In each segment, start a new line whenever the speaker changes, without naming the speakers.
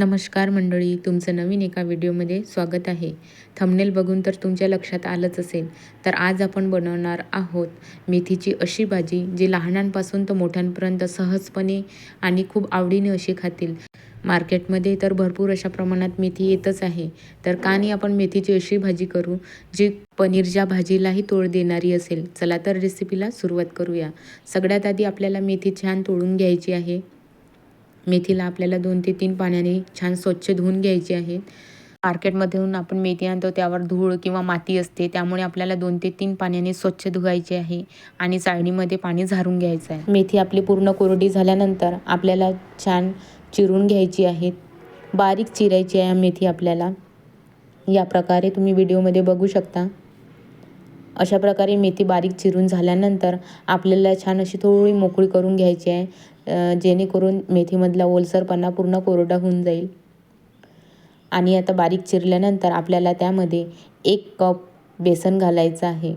नमस्कार मंडळी तुमचं नवीन एका व्हिडिओमध्ये स्वागत आहे. थंबनेल बघून तर तुमच्या लक्षात आलंच असेल. तर आज आपण बनवणार आहोत मेथीची अशी भाजी जी लहानांपासून तर मोठ्यांपर्यंत सहजपणे आणि खूप आवडीने अशी खातील. मार्केटमध्ये तर भरपूर अशा प्रमाणात मेथी येतच आहे. तर का नाही आपण मेथीची अशी भाजी करू जी पनीरच्या भाजीलाही तोड देणारी असेल. चला तर रेसिपीला सुरुवात करूया. सगळ्यात आधी आपल्याला मेथी छान तोडून घ्यायची आहे. मेथीला आपल्याला दोन ते तीन पाण्याने छान स्वच्छ धुवून घ्यायची आहे मार्केटमधून आपण मेथी आणतो त्यावर धूळ किंवा माती असते त्यामुळे आपल्याला दोन ते तीन पाण्याने स्वच्छ धुवायची आहे आणि चाळणीमध्ये पाणी झारून घ्यायचं आहे. मेथी आपली पूर्ण कोरडी झाल्यानंतर आपल्याला छान चिरून घ्यायची आहे. बारीक चिरायची आहे मेथी आपल्याला. या प्रकारे तुम्ही व्हिडिओमध्ये बघू शकता. अशा प्रकारे मेथी बारीक चिरून झाल्यानंतर आपल्याला छान अशी थोडी मोकळी करून घ्यायची आहे जेणेकरून मेथीमधला ओलसरपणा पूर्ण कोरडा होऊन जाईल. आणि आता बारीक चिरल्यानंतर आपल्याला त्यामध्ये एक कप बेसन घालायचं आहे.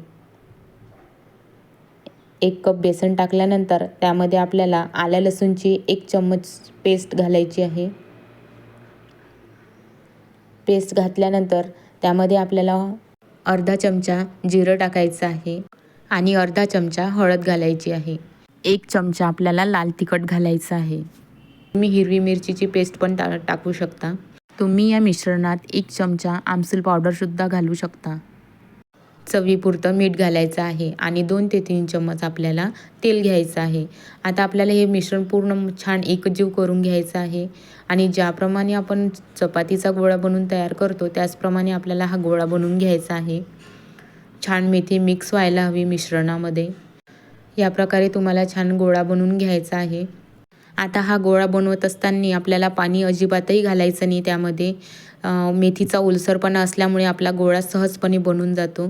एक कप बेसन टाकल्यानंतर त्यामध्ये आपल्याला आल्या लसूणची एक चम्मच पेस्ट घालायची आहे. पेस्ट घातल्यानंतर त्यामध्ये आपल्याला अर्धा चमचा जिरं टाकायचं आहे आणि अर्धा चमचा हळद घालायची आहे. एक चमचा आपल्याला लाल तिखट घालायचं आहे. तुम्ही हिरवी मिरचीची पेस्ट पण टा टाकू शकता. तुम्ही या मिश्रणात एक चमचा आमसूल पावडरसुद्धा घालू शकता. चवीपुरतं मीठ घालायचं आहे आणि दोन ते तीन चम्मच आपल्याला तेल घ्यायचं आहे. आता आपल्याला हे मिश्रण पूर्ण छान एकजीव करून घ्यायचं आहे आणि ज्याप्रमाणे आपण चपातीचा गोळा बनवून तयार करतो त्याचप्रमाणे आपल्याला हा गोळा बनवून घ्यायचा आहे. छान मेथी मिक्स व्हायला हवी मिश्रणामध्ये. या प्रकारे तुम्हाला छान गोळा बनवून घ्यायचा आहे. आता हा गोळा बनवत असताना आपल्याला पाणी अजिबातही घालायचं नाही त्यामध्ये मेथीचा ओलसरपणा असल्यामुळे आपला गोळा सहजपणे बनून जातो.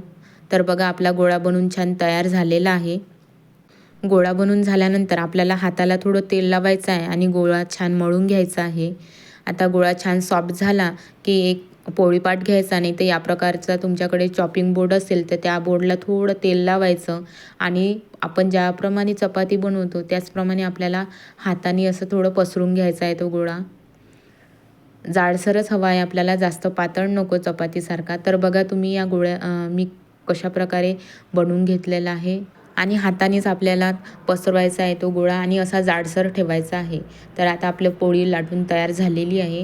तर बघा आपला गोळा बनून छान तयार झालेला आहे. गोळा बनून झाल्यानंतर आपल्याला हाताला थोडं तेल लावायचं आहे आणि गोळा छान मळून घ्यायचा आहे. आता गोळा छान सॉफ्ट झाला की एक पोळीपाट घ्यायचा नाही तर या प्रकारचा तुमच्याकडे चॉपिंग बोर्ड असेल तर त्या बोर्डला थोडं तेल लावायचं आणि आपण ज्याप्रमाणे चपाती बनवतो त्याचप्रमाणे आपल्याला हाताने असं थोडं पसरून घ्यायचा आहे तो गोळा. जाडसरच हवा आहे आपल्याला जास्त पातळ नको चपातीसारखा. तर बघा तुम्ही या गोळ्या मी कशा प्रकारे बनवून घेतलेला आहे? आणि हातानेच आपल्याला पसरवायचा आहे तो गोळा आणि असा जाडसर ठेवायचा आहे. तर आता आपलं पोळी लाटून तयार झालेली आहे.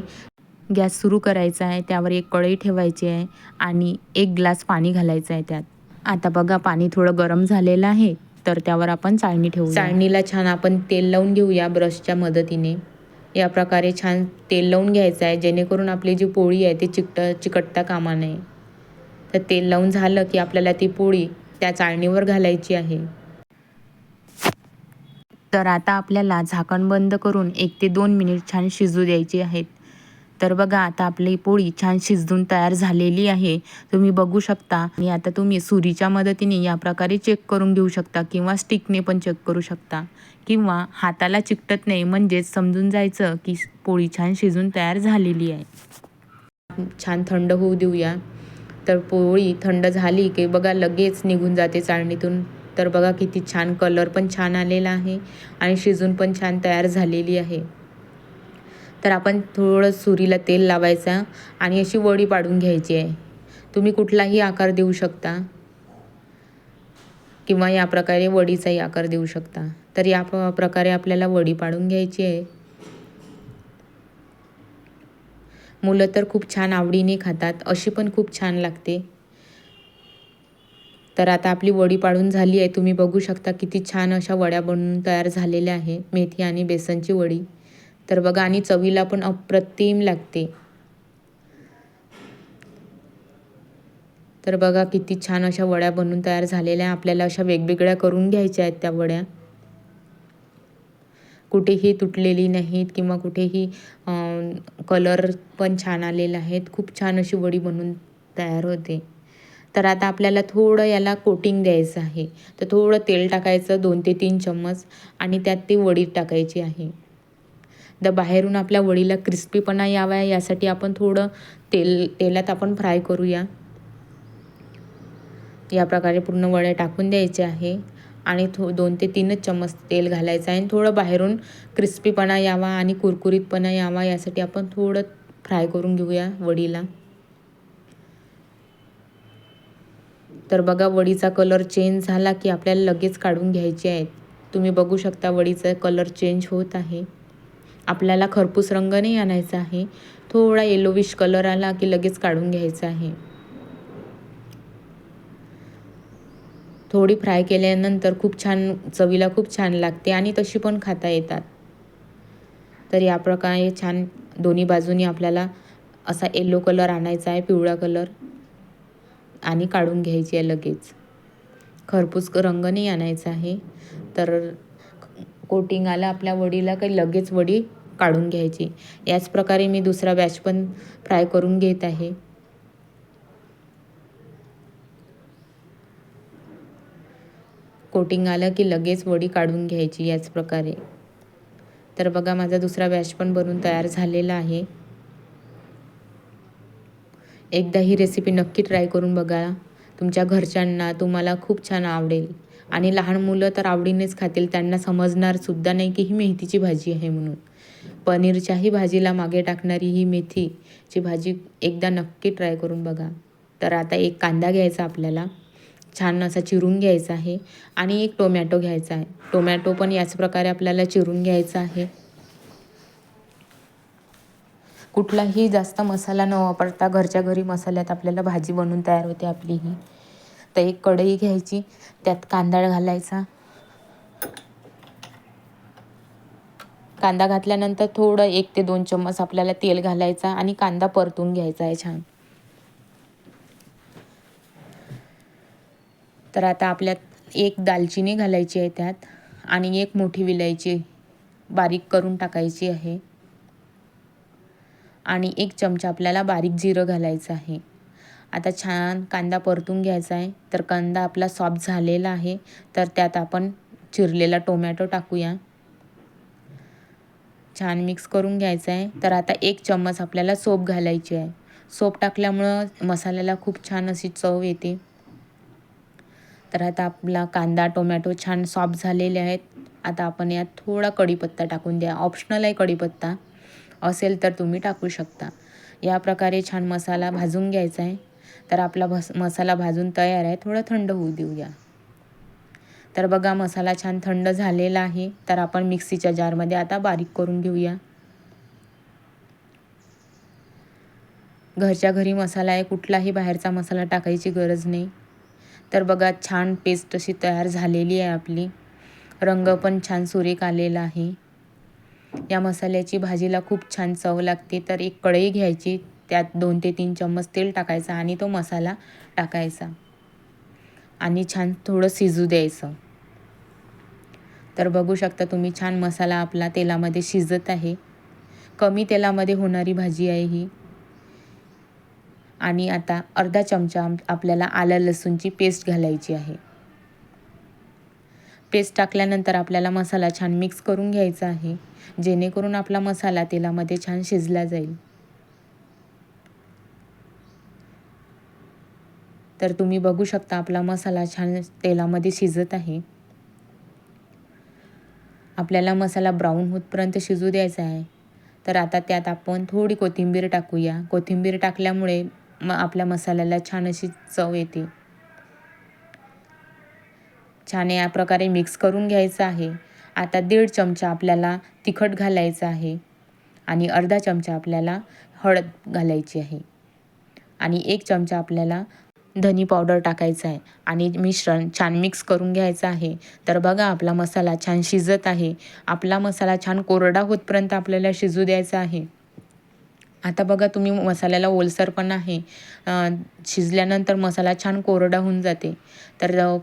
गॅस सुरू करायचा आहे. त्यावर एक कढई ठेवायची आहे आणि एक ग्लास पाणी घालायचं आहे त्यात. आता बघा पाणी थोडं गरम झालेलं आहे. तर त्यावर आपण चाळणी ठेवू चाळणीला छान आपण तेल लावून घेऊया ब्रशच्या मदतीने. या प्रकारे छान तेल लावून घ्यायचं आहे. जेणेकरून आपली जी पोळी आहे ती चिकट चिकटता कामा नये. तर तेल लावून झालं की आपल्याला ती पोळी त्या चाळणीवर घालायची आहे. तर आता आपल्याला झाकण बंद करून एक ते दोन मिनिट छान शिजू द्यायची आहेत. तर बघा आता आपली पोळी छान शिजून तयार झालेली आहे. तुम्ही बघू शकता. आणि आता तुम्ही सुरीच्या मदतीने या प्रकारे चेक करून घेऊ शकता किंवा स्टिकने पण चेक करू शकता. किंवा हाताला चिकटत नाही म्हणजेच समजून जायचं की पोळी छान शिजून तयार झालेली आहे. छान थंड होऊ देऊया. तर पोळी थंड झाली की बघा लगेच निघून जाते चाळणीतून. तर बघा किती छान कलर पण छान आलेला आहे आणि शिजून पण छान तयार झालेली आहे. तर आपण थोडं सुरीला तेल लावायचा आणि अशी वडी पाडून घ्यायची आहे. तुम्ही कुठलाही आकार देऊ शकता किंवा या प्रकारे वडीचाही आकार देऊ शकता. तर या प्रकारे आपल्याला वडी पाडून घ्यायची आहे. मुलं तर खूप छान आवडीने खातात अशी पण खूप छान लागते. तर आता आपली वडी पाडून झाली आहे. तुम्ही बघू शकता किती छान अशा वड्या बनवून तयार झालेल्या आहे मेथी आणि बेसनची वडी. तर बघा आणि चवीला पण अप्रतिम लागते. तर बघा किती छान अशा वड्या बनवून तयार झालेल्या आपल्याला अशा वेगवेगळ्या करून घ्यायच्या आहेत त्या वड्या. कुठेही तुटलेली नाहीत किंवा कुठेही कलर पण छान आलेला आहेत. खूप छान अशी वडी बनून तयार होते. तर आता आपल्याला थोडं याला कोटिंग द्यायचं आहे. तर थोडं तेल टाकायचं दोन ते तीन चम्मच आणि त्यात ती वडी टाकायची आहे. द बाहेरून आपल्या वडीला क्रिस्पीपणा यावा यासाठी आपण थोडं तेल तेलात आपण फ्राय करूया. या प्रकारे पूर्ण वड्या टाकून द्यायचे आहे. आणि थो दोन ते तीनच चम्मच तेल घालायचं आहे. आणि थोडं बाहेरून क्रिस्पीपणा यावा आणि कुरकुरीतपणा यावा यासाठी आपण थोडं फ्राय करून घेऊया वडीला. तर बघा वडीचा कलर चेंज झाला की आपल्याला लगेच काढून घ्यायचे आहेत. तुम्ही बघू शकता वडीचा कलर चेंज होत आहे. आपल्याला खरपूस रंग नाही आणायचा आहे. थोडा येलोविश कलर आला की लगेच काढून घ्यायचा आहे. थोडी फ्राय केल्यानंतर खूप छान चवीला खूप छान लागते आणि तशी पण खाता येतात. तर या प्रकारे छान दोन्ही बाजूनी आपल्याला असा येलो कलर आणायचा आहे पिवळा कलर आणि काढून घ्यायची आहे लगेच. खरपूस रंग नाही आणायचा आहे. तर कोटिंग आपल्या वडीला काही लगेच वडी काढून घ्यायची. याच प्रकारे मी दुसरा बॅच पण फ्राय करून घेत आहे. कोटिंग आलं की लगेच वडी काढून घ्यायची याच प्रकारे. तर बघा माझा दुसरा बॅच पण बनून तयार झालेला आहे. एकदा ही रेसिपी नक्की ट्राय करून बघा. तुमच्या घरच्यांना तुम्हाला खूप छान आवडेल. आणि लहान मुलं तर आवडीनेच खातील त्यांना समजणार सुद्धा नाही की ही मेथीची भाजी आहे म्हणून. पनीरच्याही भाजीला मागे टाकणारी ही मेथीची भाजी एकदा नक्की ट्राय करून बघा. तर आता एक कांदा घ्यायचा आपल्याला. छान असा चिरून घ्यायचा आहे. आणि एक टोमॅटो घ्यायचा आहे. टोमॅटो पण याच प्रकारे आपल्याला चिरून घ्यायचा आहे. कुठलाही जास्त मसाला न वापरता घरच्या घरी मसाल्यात आपल्याला भाजी बनवून तयार होते आपली ही. तर एक कढई घ्यायची. त्यात कांदा घालायचा. कांदा घातल्यानंतर थोडं एक ते दोन चम्मच आपल्याला तेल घालायचा आणि कांदा परतून घ्यायचा आहे छान. तर आता आपल्यात एक दालचिनी घालायची आहे त्यात आणि एक मोठी विलायची बारीक करून टाकायची आहे. आणि एक चमचा आपल्याला बारीक जिरं घालायचं आहे. आता छान कांदा परतून घ्यायचा आहे. तर कांदा आपला सॉफ्ट झालेला आहे. तर त्यात आपण चिरलेला टोमॅटो टाकूया. छान मिक्स करून घ्यायचं आहे. तर आता एक चम्मच आपल्याला सोप घालायची आहे. सोप टाकल्यामुळं मसाल्याला खूप छान अशी चव येते. तर आता आपला कांदा टोमॅटो छान सॉफ्ट झालेले आहेत. आता आपण यात थोडा कढीपत्ता टाकून द्या. ऑप्शनल आहे कढीपत्ता. असेल तर तुम्ही टाकू शकता. या प्रकारे छान मसाला भाजून घ्यायचा आहे. तर आपला भस मसाला भाजून तयार आहे. थोडं थंड होऊ देऊया तर बघा मसाला छान थंड झालेला आहे. तर आपण मिक्सीच्या जारमध्ये आता बारीक करून घेऊया. घरच्या घरी मसाला आहे. कुठलाही बाहेरचा मसाला टाकायची गरज नाही. तर बघा छान पेस्ट अशी तयार झालेली आहे आपली. रंग पण छान सुरेख आलेला आहे. या मसाल्याची भाजीला खूप छान चव लागते. तर एक कढई घ्यायची त्यात दोन ते तीन चम्मच तेल टाकायचा आणि तो मसाला टाकायचा. आणि छान थोडं शिजू द्यायचं. तर बघू शकता तुम्ही छान मसाला आपला तेलामध्ये शिजत आहे. कमी तेलामध्ये होणारी भाजी आहे ही. आणि आता अर्धा चमचा आपल्याला आलं लसूणची पेस्ट घालायची आहे. पेस्ट टाकल्यानंतर आपल्याला मसाला छान मिक्स करून घ्यायचा आहे. जेणेकरून आपला मसाला तेलामध्ये छान शिजला जाईल. तर तुम्ही बघू शकता आपला मसाला छान तेलामध्ये शिजत आहे. आपल्याला मसाला ब्राऊन होतपर्यंत शिजू द्यायचा आहे. तर आता त्यात आपण थोडी कोथिंबीर टाकूया. कोथिंबीर टाकल्यामुळे मग आपल्या मसाल्याला छान अशी चव येते. छान या प्रकारे मिक्स करून घ्यायचं आहे. आता दीड चमचा आपल्याला तिखट घालायचं आहे. आणि अर्धा चमचा आपल्याला हळद घालायची आहे. आणि एक चमचा आपल्याला धनी पावडर टाकायचा आहे. आणि मिश्रण छान मिक्स करून घ्यायचं आहे. तर बघा आपला मसाला छान शिजत आहे. आपला मसाला छान कोरडा होतपर्यंत आपल्याला शिजू द्यायचा आहे. आता बघा तुम्ही मसाल्याला ओलसर पण आहे. शिजल्यानंतर मसाला छान कोरडा होऊन जाते. तर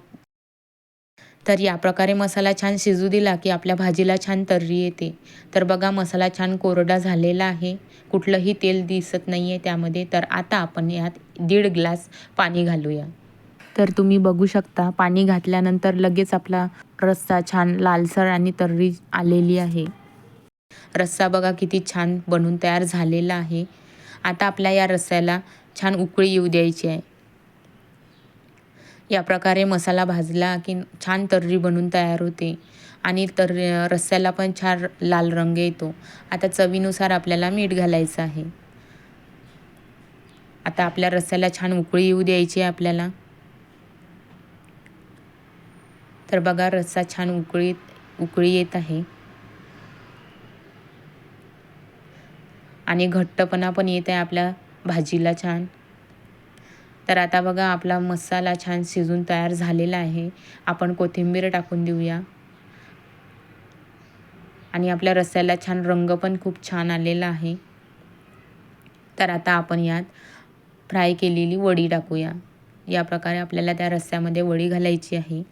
तर या प्रकारे मसाला छान शिजू दिला की आपल्या भाजीला छान तर्री येते. तर बघा मसाला छान कोरडा झालेला आहे. कुठलंही तेल दिसत नाही आहे त्यामध्ये. तर आता आपण यात दीड ग्लास पाणी घालूया. तर तुम्ही बघू शकता पाणी घातल्यानंतर लगेच आपला रस्सा छान लालसर आणि तर्री आलेली आहे. रस्सा बघा किती छान बनून तयार झालेला आहे. आता आपल्या या रस्स्याला छान उकळी येऊ द्यायची आहे. या प्रकारे मसाला भाजला की छान तर्री बनून तयार होते. आणि तर रस्स्याला पण छान लाल रंग येतो. आता चवीनुसार आपल्याला मीठ घालायचं आहे. आता आपल्या रस्स्याला छान उकळी येऊ द्यायची आहे आपल्याला. तर बघा रस्सा छान उकळीत उकळी येत आहे. आणि घट्टपणा पण येत आहे आपल्या भाजीला छान. तर आता बघा आपला मसाला छान शिजून तयार झालेला आहे. आपण कोथिंबीर टाकून देऊया. आणि आपल्या रस्स्याला छान रंग पण खूप छान आलेला आहे. तर आता आपण यात फ्राय केलेली वडी टाकूया. या प्रकारे आपल्याला त्या रस्स्यामध्ये वडी घालायची आहे.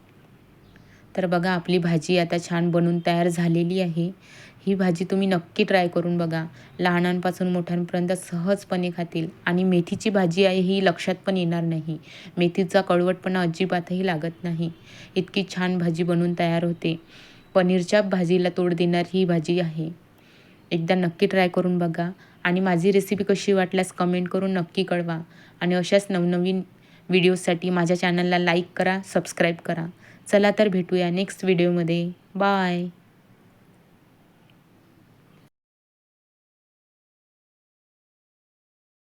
तर बघा आपली भाजी आता छान बनून तयार झालेली आहे. ही भाजी तुम्ही नक्की ट्राय करून बघा. लहानांपासून मोठ्यांपर्यंत सहजपणे खातील. आणि मेथीची भाजी आहे ही लक्षात पण येणार नाही. मेथीचा कडवटपणा अजिबातही लागत नाही. इतकी छान भाजी बनून तयार होते. पनीरच्या भाजीला तोड देणारी ही भाजी आहे. एकदा नक्की ट्राय करून बघा. आणि माझी रेसिपी कशी वाटल्यास कमेंट करून नक्की कळवा. आणि अशाच नवनवीन व्हिडिओसाठी माझ्या चॅनलला लाईक करा सबस्क्राईब करा. चला तर भेटूया नेक्स्ट व्हिडिओमध्ये. बाय.